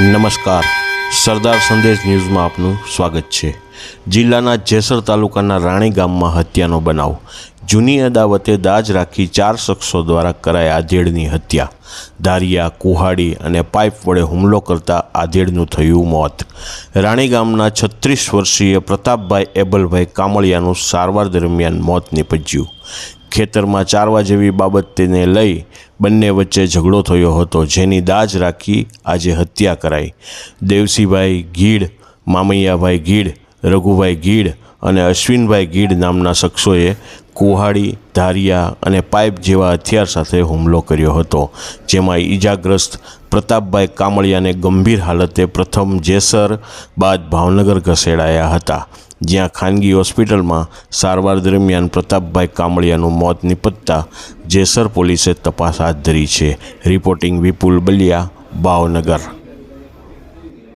નમસ્કાર. સરદાર સંદેશ ન્યૂઝમાં આપનું સ્વાગત છે. જિલ્લાના જેસર તાલુકાના રાણી ગામમાં હત્યાનો બનાવ. જૂની અદાવતે દાજ રાખી ચાર શખ્સો દ્વારા કરાઈ આધેડની હત્યા. ધારિયા કુહાડી અને પાઇપ વડે હુમલો કરતા આધેડનું થયું મોત. રાણી ગામના છત્રીસ વર્ષીય પ્રતાપભાઈ એબલભાઈ કામળિયાનું સારવાર દરમિયાન મોત નીપજ્યું. ખેતરમાં ચારવા જેવી બાબતને લઈ બંને વચ્ચે ઝઘડો થયો હતો, જેની દાજ રાખી આજે હત્યા કરાઈ. દેવસીભાઈ ગીડ, મામૈયાભાઈ ગીડ રઘુભાઈ ગીડ અને અશ્વિનભાઈ ગીડ નામના શખ્સોએ કુહાડી, ધારિયા અને પાઇપ જેવા હથિયાર સાથે હુમલો કર્યો હતો, જેમાં ઈજાગ્રસ્ત પ્રતાપભાઈ કામળિયાને ગંભીર હાલતે પ્રથમ જેસર બાદ ભાવનગર ખસેડાયા હતા, જ્યાં ખાનગી હોસ્પિટલમાં સારવાર દરમિયાન પ્રતાપભાઈ કામળિયાનું મોત નિપજતા જેસર પોલીસે તપાસ હાથ ધરી છે. રિપોર્ટિંગ વિપુલ બલિયા, ભાવનગર.